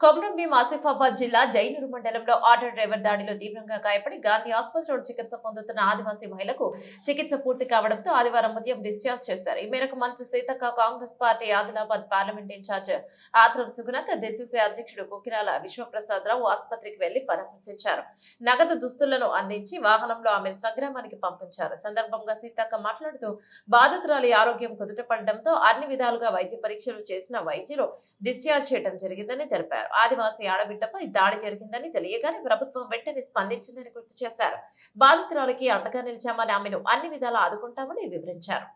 కొమరంభీం ఆసిఫాబాద్ జిల్లా జైనూరు మండలంలో auto driver దాడిలో తీవ్రంగా గాయపడి గాంధీ ఆసుపత్రిలో చికిత్స పొందుతున్న ఆదివాసీ మహిళకు చికిత్స పూర్తి కావడంతో ఆదివారం ఉదయం డిశ్చార్జ్ చేశారు. ఈ మేరకు మంత్రి Seethakka Congress party Adilabad parliament incharge Atram సుగుణక DCC అధ్యక్షుడు కుకిరాల విశ్వప్రసాద్ రావు ఆసుపత్రికి వెళ్ళి పరామర్శించారు. నగదు దుస్తులను అందించి వాహనంలో ఆమెను స్వగ్రామానికి పంపించారు. సందర్భంగా సీతక్క మాట్లాడుతూ బాధితురాలి ఆరోగ్యం కుదుటపడడంతో అన్ని విధాలుగా వైద్య పరీక్షలు చేసిన వైద్యులు డిశ్చార్జ్ చేయడం జరిగిందని తెలిపారు. తెలిపారు ఆదివాసీ ఆడబిడ్డపై దాడి జరిగిందని తెలియగానే ప్రభుత్వం వెంటనే స్పందించిందని గుర్తు చేశారు. బాధితురాలకి అండగా నిలిచామని ఆమెను అన్ని విధాలా ఆదుకుంటామని వివరించారు.